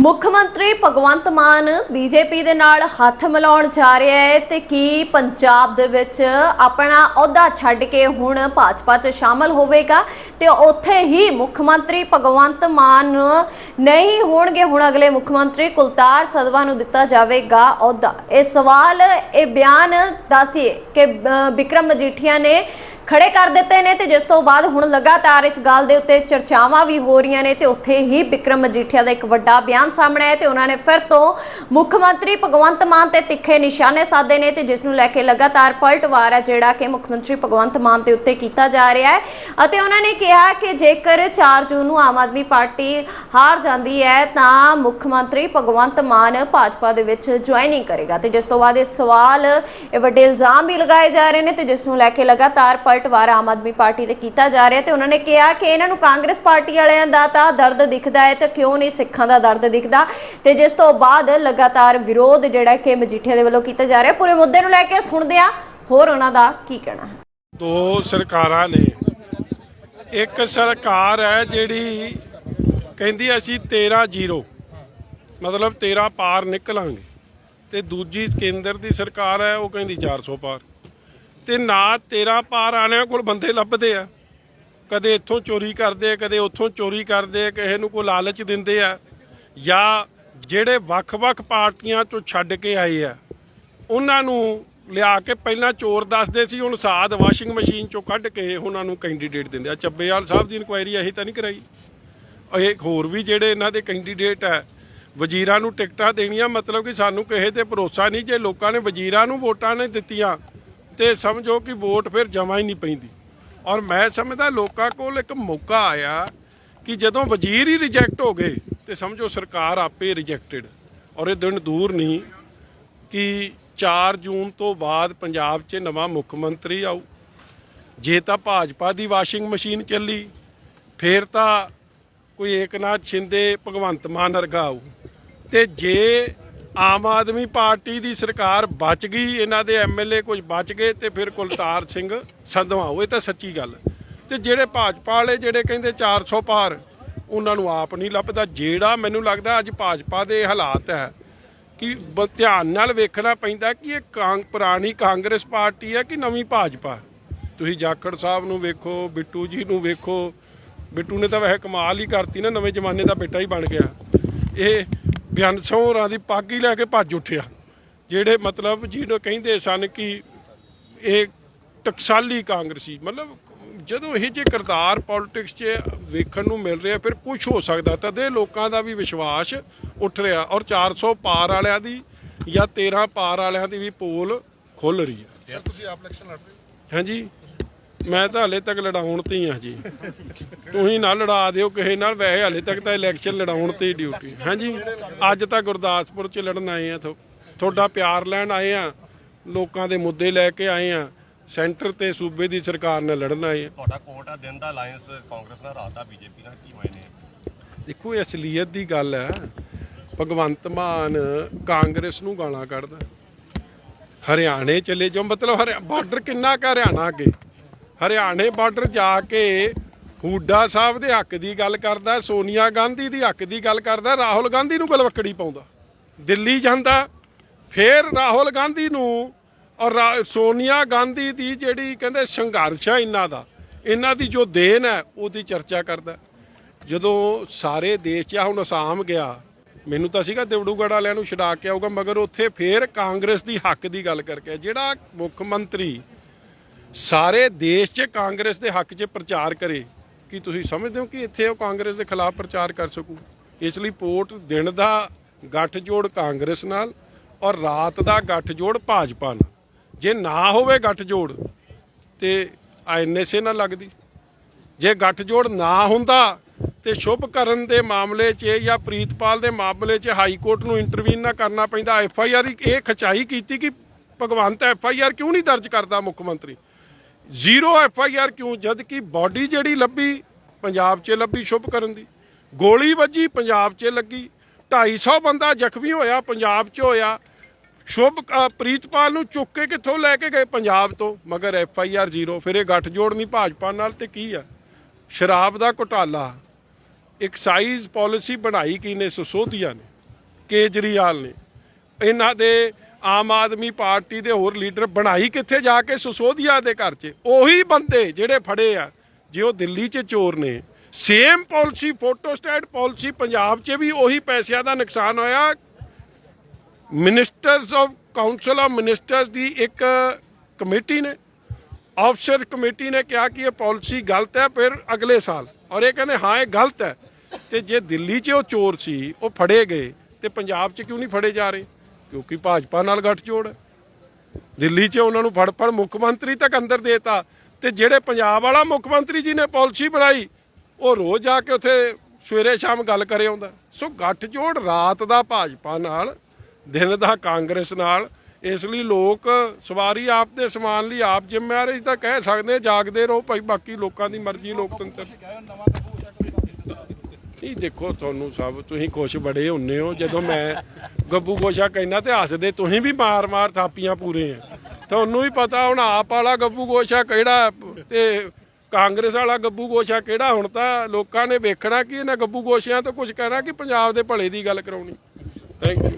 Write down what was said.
ਮੁੱਖ ਮੰਤਰੀ ਭਗਵੰਤ ਮਾਨ ਬੀਜੇਪੀ ਦੇ ਨਾਲ ਹੱਥ ਮਿਲਾਉਣ ਜਾ ਰਿਹਾ ਹੈ ਤੇ ਕੀ ਪੰਜਾਬ ਦੇ ਵਿੱਚ ਆਪਣਾ ਅਹੁਦਾ ਛੱਡ ਕੇ ਹੁਣ ਭਾਜਪਾ 'ਚ ਸ਼ਾਮਲ ਹੋਵੇਗਾ? ਤੇ ਉੱਥੇ ਹੀ ਮੁੱਖ ਮੰਤਰੀ ਭਗਵੰਤ ਮਾਨ ਨਹੀਂ ਹੋਣਗੇ ਹੁਣ ਅਗਲੇ ਮੁੱਖ ਮੰਤਰੀ ਕੁਲਤਾਰ ਸਦਵਾ ਨੂੰ ਦਿੱਤਾ ਜਾਵੇਗਾ ਅਹੁਦਾ। ਇਹ ਸਵਾਲ ਇਹ ਬਿਆਨ ਦੱਸਿਏ ਕਿ ਅ, ਵਿਕਰਮ ਮਜੀਠੀਆ ਨੇ ਖੜੇ ਕਰ ਦਿੱਤੇ ਨੇ ਤੇ ਜਿਸ ਤੋਂ ਬਾਅਦ ਹੁਣ ਲਗਾਤਾਰ ਇਸ ਗੱਲ ਦੇ ਉੱਤੇ ਚਰਚਾਵਾਂ ਵੀ ਹੋ ਰਹੀਆਂ ਨੇ ਤੇ ਉੱਥੇ ਹੀ ਵਿਕਰਮ ਮਜੀਠੀਆ ਦਾ ਇੱਕ ਵੱਡਾ ਬਿਆਨ ਸਾਹਮਣੇ ਆਇਆ ਤੇ ਉਹਨਾਂ ਨੇ ਫਿਰ ਤੋਂ ਮੁੱਖ ਮੰਤਰੀ ਭਗਵੰਤ ਮਾਨ ਤੇ ਤਿੱਖੇ ਨਿਸ਼ਾਨੇ ਸਾਧੇ ਨੇ ਤੇ ਜਿਸ ਨੂੰ ਲੈ ਕੇ ਲਗਾਤਾਰ ਪਲਟਵਾਰ ਹੈ ਜਿਹੜਾ ਕਿ ਮੁੱਖ ਮੰਤਰੀ ਭਗਵੰਤ ਮਾਨ ਦੇ ਉੱਤੇ ਕੀਤਾ ਜਾ ਰਿਹਾ ਹੈ। ਅਤੇ ਉਹਨਾਂ ਨੇ ਕਿਹਾ ਕਿ ਜੇਕਰ 4 ਜੂਨ ਨੂੰ ਆਮ ਆਦਮੀ ਪਾਰਟੀ ਹਾਰ ਜਾਂਦੀ ਹੈ ਤਾਂ ਮੁੱਖ ਮੰਤਰੀ ਭਗਵੰਤ ਮਾਨ ਭਾਜਪਾ ਦੇ ਵਿੱਚ ਜੁਆਇਨਿੰਗ ਕਰੇਗਾ। ਤੇ ਜਿਸ ਤੋਂ ਬਾਅਦ ਇਹ ਸਵਾਲ ਇਹ ਵੱਡੇ ਇਲਜ਼ਾਮ ਵੀ ਲਗਾਏ ਜਾ ਰਹੇ ਨੇ ਤੇ ਜਿਸ ਨੂੰ ਲੈ ਕੇ ਲਗਾਤਾਰ ਪਲਟਵਾਰ ਆਮ ਆਦਮੀ ਪਾਰਟੀ ਤੇ ਕੀਤਾ ਜਾ ਰਿਹਾ ਤੇ ਉਹਨਾਂ ਨੇ ਕਿਹਾ ਕਿ ਇਹਨਾਂ ਨੂੰ ਕਾਂਗਰਸ ਪਾਰਟੀ ਵਾਲਿਆਂ ਦਾ ਤਾਂ ਦਰਦ ਦਿਖਦਾ ਹੈ ਤੇ ਕਿਉਂ ਨਹੀਂ ਸਿੱਖਾਂ ਦਾ ਦਰਦ ਦਿਖਦਾ। ਤੇ ਜਿਸ ਤੋਂ ਬਾਅਦ ਲਗਾਤਾਰ ਵਿਰੋਧ ਜਿਹੜਾ ਕਿ ਮਜੀਠੀਆ ਦੇ ਵੱਲੋਂ ਕੀਤਾ ਜਾ ਰਿਹਾ। ਪੂਰੇ ਮੁੱਦੇ ਨੂੰ ਲੈ ਕੇ ਸੁਣਦੇ ਆ ਹੋਰ ਉਹਨਾਂ ਦਾ ਕੀ ਕਹਿਣਾ ਹੈ। ਦੋ ਸਰਕਾਰਾਂ ਨੇ। ਇੱਕ ਸਰਕਾਰ ਹੈ ਜਿਹੜੀ ਕਹਿੰਦੀ ਅਸੀਂ 13 ਜ਼ੀਰੋ, ਮਤਲਬ 13 ਪਾਰ ਨਿਕਲਾਂਗੇ। ਤੇ ਦੂਜੀ ਕੇਂਦਰ ਦੀ ਸਰਕਾਰ ਹੈ, ਉਹ ਕਹਿੰਦੀ 400 ਪਾਰ। ਤੇ ਨਾ 13 ਪਾਰ ਆਣਿਆਂ ਕੋਲ ਬੰਦੇ ਲੱਭਦੇ ਆ। ਕਦੇ ਇੱਥੋਂ ਚੋਰੀ ਕਰਦੇ ਆ, ਕਦੇ ਉੱਥੋਂ ਚੋਰੀ ਕਰਦੇ ਆ, ਕਿਸੇ ਨੂੰ ਕੋਈ ਲਾਲਚ ਦਿੰਦੇ ਆ ਜਾਂ ਜਿਹੜੇ ਵੱਖ-ਵੱਖ ਪਾਰਟੀਆਂ 'ਚੋਂ ਛੱਡ ਕੇ ਆਏ ਆ, ਉਹਨਾਂ ਨੂੰ ਲਿਆ ਕੇ ਪਹਿਲਾਂ ਚੋਰ ਦੱਸਦੇ ਸੀ, ਹੁਣ ਸਾਧ ਵਾਸ਼ਿੰਗ ਮਸ਼ੀਨ ਚੋਂ ਕੱਢ ਕੇ ਉਹਨਾਂ ਨੂੰ ਕੈਂਡੀਡੇਟ ਦਿੰਦੇ ਆ। ਚੱਬੇਵਾਲ ਸਾਹਿਬ ਦੀ ਇਨਕੁਆਇਰੀ ਅਸੀਂ ਤਾਂ ਨਹੀਂ ਕਰਾਈ। ਇਹ ਹੋਰ ਵੀ ਜਿਹੜੇ ਇਹਨਾਂ ਦੇ ਕੈਂਡੀਡੇਟ ਹੈ ਵਜ਼ੀਰਾਂ ਨੂੰ ਟਿਕਟਾਂ ਦੇਣੀਆਂ, ਮਤਲਬ ਕਿ ਸਾਨੂੰ ਕਿਸੇ ਤੇ ਭਰੋਸਾ ਨਹੀਂ, ਜੇ ਲੋਕਾਂ ਨੇ ਵਜ਼ੀਰਾਂ ਨੂੰ ਵੋਟਾਂ ਨਹੀਂ ਦਿੱਤੀਆਂ ਤੇ ਸਮਝੋ ਕਿ ਵੋਟ ਫਿਰ ਜਮਾ ਹੀ ਨਹੀਂ ਪੈਂਦੀ। ਔਰ ਮੈਂ ਸਮਝਦਾ ਲੋਕਾਂ ਕੋਲ ਇੱਕ ਮੌਕਾ ਆਇਆ ਕਿ ਜਦੋਂ ਵਜ਼ੀਰ ਹੀ ਰਿਜੈਕਟ ਹੋ ਗਏ, ਤੇ ਸਮਝੋ ਸਰਕਾਰ ਆਪੇ ਰਿਜੈਕਟਡ ਔਰ ਇਹ ਦਿਨ ਦੂਰ ਨਹੀਂ ਕਿ 4 ਜੂਨ ਤੋਂ ਬਾਅਦ ਪੰਜਾਬ 'ਚ ਨਵਾਂ ਮੁੱਖ ਮੰਤਰੀ ਆਊ। ਜੇ ਤਾਂ ਭਾਜਪਾ ਦੀ ਵਾਸ਼ਿੰਗ ਮਸ਼ੀਨ ਚੱਲੀ, ਫੇਰ ਤਾਂ ਕੋਈ ਏਕਨਾਥ ਸ਼ਿੰਦੇ, ਭਗਵੰਤ ਮਾਨ ਵਰਗਾ ਆਊ। ਤੇ ਜੇ ਆਮ ਆਦਮੀ ਪਾਰਟੀ ਦੀ ਸਰਕਾਰ ਬਚ ਗਈ, ਇਹਨਾਂ ਦੇ ਐਮਐਲਏ ਕੁਝ ਬਚ ਗਏ ਤੇ ਫਿਰ ਕੁਲਤਾਰ ਸਿੰਘ ਸੰਧਵਾ ਆਊ ਇਹ ਤਾਂ ਸੱਚੀ ਗੱਲ। ਤੇ ਜਿਹੜੇ ਭਾਜਪਾ ਵਾਲੇ ਜਿਹੜੇ ਕਹਿੰਦੇ 400 ਪਾਰ ਉਹਨਾਂ ਨੂੰ ਆਪ ਨਹੀਂ ਲੱਭਦਾ। ਜਿਹੜਾ ਮੈਨੂੰ ਲੱਗਦਾ ਅੱਜ ਭਾਜਪਾ ਦੇ ਹਾਲਾਤ ਹੈ ਕਿ ਬ- ਧਿਆਨ ਨਾਲ ਵੇਖਣਾ ਪੈਂਦਾ ਕਿ ਇਹ ਕਾਂ ਪੁਰਾਣੀ ਕਾਂਗਰਸ ਪਾਰਟੀ ਹੈ ਕਿ ਨਵੀਂ ਭਾਜਪਾ? ਤੁਸੀਂ ਜਾਖੜ ਸਾਹਿਬ ਨੂੰ ਵੇਖੋ, ਬਿੱਟੂ ਜੀ ਨੂੰ ਵੇਖੋ। ਬਿੱਟੂ ਨੇ ਤਾਂ ਵੈਸੇ ਕਮਾਲ ਹੀ ਕਰਤੀ ਨਾ, ਨਵੇਂ ਜ਼ਮਾਨੇ ਦਾ ਬੇਟਾ ਹੀ ਬਣ ਗਿਆ। ਇਹ ਬਿਆਨ ਹੋਰਾਂ ਦੀ ਪੱਗ ਹੀ ਲੈ ਕੇ ਭੱਜ ਉੱਠਿਆ। ਜਿਹੜੇ ਮਤਲਬ ਜਿਹਨੂੰ ਕਹਿੰਦੇ ਸਨ ਕਿ ਇਹ ਟਕਸਾਲੀ ਕਾਂਗਰਸੀ ਮਤਲਬ ਜਦੋਂ ਇਹ ਜੇ ਕਰਤਾਰ ਪੋਲਿਟਿਕਸ 'ਚ ਵੇਖਣ ਨੂੰ ਮਿਲ ਰਿਹਾ ਫਿਰ ਕੁਝ ਹੋ ਸਕਦਾ। ਤਾਂ ਦੇ ਲੋਕਾਂ ਦਾ ਵੀ ਵਿਸ਼ਵਾਸ ਉੱਠ ਰਿਹਾ ਔਰ 400 ਪਾਰ ਵਾਲਿਆਂ ਦੀ ਜਾਂ 13 ਪਾਰ ਵਾਲਿਆਂ ਦੀ ਵੀ ਪੋਲ ਖੁੱਲ ਰਹੀ ਹੈ। ਸਰ ਤੁਸੀਂ ਆਪ ਇਲੈਕਸ਼ਨ ਲੜ ਰਹੇ ਹੋ? ਹਾਂਜੀ। ਮੈਂ ਤਾਂ ਹਲੇ ਤੱਕ ਲੜਾਉਣ ਤੇ ਹੀ ਆ ਜੀ। ਤੁਸੀਂ ਨਾ ਲੜਾ ਦਿਓ ਕਿਸੇ ਨਾਲ। ਵੈਸੇ ਹਲੇ ਤੱਕ ਤਾਂ ਇਲੈਕਸ਼ਨ ਲੜਾਉਣ ਤੇ ਹੀ ਡਿਊਟੀ ਹਾਂਜੀ ਅੱਜ ਤਾਂ ਗੁਰਦਾਸਪੁਰ 'ਚ ਲੜਨ ਆਏ ਆ ਤੁਹਾਡਾ ਪਿਆਰ ਲੈਣ ਆਏ ਆ। ਲੋਕਾਂ ਦੇ ਮੁੱਦੇ ਲੈ ਕੇ ਆਏ ਆ। ਸੈਂਟਰ ਤੇ ਸੂਬੇ ਦੀ ਸਰਕਾਰ ਨਾਲ ਲੜਨ ਆਏ ਆ। ਤੁਹਾਡਾ ਕੋਟ ਆ ਦਿਨ ਦਾ ਅਲਾਈਅੰਸ ਕਾਂਗਰਸ ਨਾਲ ਰਾਤ ਦਾ ਬੀਜੇਪੀ ਨਾਲ ਕੀ ਹੋਏ ਨੇ ਦੇਖੋ ਇਹ ਅਸਲੀਅਤ ਦੀ ਗੱਲ ਹੈ ਭਗਵੰਤ ਮਾਨ ਕਾਂਗਰਸ ਨੂੰ ਗਾਲਾਂ ਕੱਢਦਾ। ਹਰਿਆਣੇ ਚਲੇ ਜਾਓ ਮਤਲਬ ਬਾਰਡਰ ਕਿੰਨਾ ਕੁ ਹਰਿਆਣਾ ਅੱਗੇ। ਹਰਿਆਣੇ ਬਾਰਡਰ ਜਾ ਕੇ ਹੂਡਾ ਸਾਹਿਬ ਦੇ ਹੱਕ ਦੀ ਗੱਲ ਕਰਦਾ, ਸੋਨੀਆ ਗਾਂਧੀ ਦੀ ਹੱਕ ਦੀ ਗੱਲ ਕਰਦਾ, ਰਾਹੁਲ ਗਾਂਧੀ ਨੂੰ ਗਲਵੱਕੜੀ ਪਾਉਂਦਾ। ਦਿੱਲੀ ਜਾਂਦਾ, ਫਿਰ ਰਾਹੁਲ ਗਾਂਧੀ ਨੂੰ ਔਰ ਸੋਨੀਆ ਗਾਂਧੀ ਦੀ ਜਿਹੜੀ ਕਹਿੰਦੇ ਸੰਘਰਸ਼ ਹੈ ਇਹਨਾਂ ਦਾ, ਇਹਨਾਂ ਦੀ ਜੋ ਦੇਨ ਹੈ, ਉਹਦੀ ਚਰਚਾ ਕਰਦਾ। ਜਦੋਂ ਸਾਰੇ ਦੇਸ਼ 'ਚ ਹੁਣ ਅਸਾਮ ਗਿਆ, ਮੈਨੂੰ ਤਾਂ ਸੀਗਾ ਦਿਵੜੂਗੜ ਵਾਲਿਆਂ ਨੂੰ ਛਡਾ ਕੇ ਆਊਗਾ, ਮਗਰ ਉੱਥੇ ਫੇਰ ਕਾਂਗਰਸ ਦੀ ਹੱਕ ਦੀ ਗੱਲ ਕਰਕੇ ਜਿਹੜਾ ਮੁੱਖ ਮੰਤਰੀ ਸਾਰੇ ਦੇਸ਼ 'ਚ ਕਾਂਗਰਸ ਦੇ ਹੱਕ 'ਚ ਪ੍ਰਚਾਰ ਕਰੇ, ਕਿ ਤੁਸੀਂ ਸਮਝਦੇ ਹੋ ਕਿ ਇੱਥੇ ਉਹ ਕਾਂਗਰਸ ਦੇ ਖਿਲਾਫ ਪ੍ਰਚਾਰ ਕਰ ਸਕੂ? ਇਸ ਲਈ ਵੋਟ ਦਿਨ ਦਾ ਗੱਠਜੋੜ ਕਾਂਗਰਸ ਨਾਲ ਔਰ ਰਾਤ ਦਾ ਗੱਠਜੋੜ ਭਾਜਪਾ ਨਾਲ। ਜੇ ਨਾ ਹੋਵੇ ਗੱਠਜੋੜ, ਤੇ ਐਨਐਸਏ ਨਾਲ ਲੱਗਦੀ। ਜੇ ਗੱਠਜੋੜ ਨਾ ਹੁੰਦਾ, ਤੇ ਸ਼ੁਭ ਕਰਨ ਦੇ ਮਾਮਲੇ 'ਚ ਜਾਂ ਪ੍ਰੀਤਪਾਲ ਦੇ ਮਾਮਲੇ 'ਚ ਹਾਈ ਕੋਰਟ ਨੂੰ ਇੰਟਰਵੀਨ ਨਾ ਕਰਨਾ ਪੈਂਦਾ। ਐਫ ਆਈ ਆਰ ਇਹ ਖਚਾਈ ਕੀਤੀ ਕਿ ਭਗਵੰਤ ਐਫ ਆਈ ਆਰ ਕਿਉਂ ਨਹੀਂ ਦਰਜ ਕਰਦਾ ਮੁੱਖ ਮੰਤਰੀ? ਜ਼ੀਰੋ ਐਫ ਆਈ ਆਰ ਕਿਉਂ? ਜਦ ਕਿ ਬਾਡੀ ਜਿਹੜੀ ਲੱਭੀ, ਪੰਜਾਬ 'ਚ ਲੱਭੀ ਸ਼ੁਭ ਕਰਨ ਦੀ। ਗੋਲੀ ਵੱਜੀ, ਪੰਜਾਬ 'ਚ ਲੱਗੀ। 250 ਬੰਦਾ ਜ਼ਖਮੀ ਹੋਇਆ, ਪੰਜਾਬ 'ਚ ਹੋਇਆ। ਸ਼ੁਭ ਪ੍ਰੀਤਪਾਲ ਨੂੰ ਚੁੱਕ ਕੇ ਕਿੱਥੋਂ ਲੈ ਕੇ ਗਏ? ਪੰਜਾਬ ਤੋਂ। ਮਗਰ ਐਫ ਆਈ ਆਰ ਜ਼ੀਰੋ। ਫਿਰ ਇਹ ਗੱਠਜੋੜ ਨਹੀਂ ਭਾਜਪਾ ਨਾਲ ਤੇ ਕੀ ਆ? ਸ਼ਰਾਬ ਦਾ ਘੁਟਾਲਾ। ਐਕਸਾਈਜ਼ ਪਾਲਿਸੀ ਬਣਾਈ ਕਿਨੇ ਸਸੋਦੀਆ ਨੇ। ਕੇਜਰੀਵਾਲ ਨੇ। ਇਹਨਾਂ ਦੇ ਆਮ ਆਦਮੀ ਪਾਰਟੀ ਦੇ ਹੋਰ ਲੀਡਰ ਬਣਾਈ ਕਿੱਥੇ ਜਾ ਕੇ? ਸਸੋਦੀਆ ਦੇ ਘਰ 'ਚ। ਉਹੀ ਬੰਦੇ ਜਿਹੜੇ ਫੜੇ ਆ, ਜੇ ਉਹ ਦਿੱਲੀ 'ਚ ਚੋਰ ਨੇ। Same policy photostat policy Punjab 'ਚ ਵੀ ਉਹੀ ਪੈਸਿਆਂ ਦਾ ਨੁਕਸਾਨ ਹੋਇਆ। Ministers of council of ministers ਦੀ ਇੱਕ ਕਮੇਟੀ ਨੇ। ਆਫਸਰ ਕਮੇਟੀ ਨੇ ਕਿਹਾ ਕਿ ਇਹ ਪਾਲਿਸੀ ਗਲਤ ਹੈ ਫਿਰ ਅਗਲੇ ਸਾਲ। ਔਰ ਇਹ ਕਹਿੰਦੇ, ਹਾਂ, ਇਹ ਗਲਤ ਹੈ। ਤੇ ਜੇ ਦਿੱਲੀ 'ਚ ਉਹ ਚੋਰ ਸੀ, ਉਹ ਫੜੇ ਗਏ ਤੇ ਪੰਜਾਬ 'ਚ ਕਿਉਂ ਨਹੀਂ ਫੜੇ ਜਾ ਰਹੇ? ਕਿਉਂਕਿ ਭਾਜਪਾ ਨਾਲ ਗੱਠਜੋੜ ਹੈ। ਦਿੱਲੀ 'ਚ ਉਹਨਾਂ ਨੂੰ ਫੜ ਫੜ ਮੁੱਖ ਮੰਤਰੀ ਤੱਕ ਅੰਦਰ ਦੇਤਾ। ਤੇ ਜਿਹੜੇ ਪੰਜਾਬ ਵਾਲਾ ਮੁੱਖ ਮੰਤਰੀ ਜੀ ਨੇ ਪਾਲਿਸੀ ਬਣਾਈ, ਉਹ ਰੋਜ਼ ਜਾ ਕੇ ਉੱਥੇ ਸਵੇਰੇ ਸ਼ਾਮ ਗੱਲ ਕਰੇ ਆਉਂਦਾ। ਸੋ ਗੱਠਜੋੜ ਰਾਤ ਦਾ ਭਾਜਪਾ ਨਾਲ, ਦਿਨ ਦਾ ਕਾਂਗਰਸ ਨਾਲ, ਇਸ ਲਈ ਲੋਕ ਸਵਾਰੀ ਆਪ ਦੇ ਸਮਾਨ ਲਈ ਆਪ ਜਿੰਮੇਵਾਰੀ ਤਾਂ ਕਹਿ ਸਕਦੇ ਜਾਗਦੇ ਰਹੋ ਭਾਈ, ਬਾਕੀ ਲੋਕਾਂ ਦੀ ਮਰਜ਼ੀ, ਲੋਕਤੰਤਰ। ਨਹੀਂ, ਦੇਖੋ, ਤੁਹਾਨੂੰ ਸਭ, ਤੁਸੀਂ ਖੁਸ਼ ਬੜੇ ਹੁੰਨੇ ਹੋ। ਜਦੋਂ ਮੈਂ ਗੱਬੂ ਗੋਸ਼ਾ ਕਹਿਣਾ ਤੇ ਹੱਸਦੇ, ਤੁਸੀਂ ਵੀ ਮਾਰ-ਮਾਰ ਥਾਪੀਆਂ ਪੂਰੇ ਆ। ਤੁਹਾਨੂੰ ਵੀ ਪਤਾ, ਹੁਣ ਆਪ ਵਾਲਾ ਗੱਬੂ ਗੋਸ਼ਾ ਕਿਹੜਾ ਤੇ ਕਾਂਗਰਸ ਵਾਲਾ ਗੱਬੂ ਗੋਸ਼ਾ ਕਿਹੜਾ? ਹੁਣ ਤਾਂ ਲੋਕਾਂ ਨੇ ਵੇਖਣਾ ਕਿ ਇਹਨਾਂ ਗੱਬੂ ਗੋਸ਼ਿਆਂ ਤੋਂ ਕੁਝ ਕਹਿਣਾ ਕਿ ਪੰਜਾਬ ਦੇ ਭਲੇ ਦੀ ਗੱਲ ਕਰਾਉਣੀ। Thank you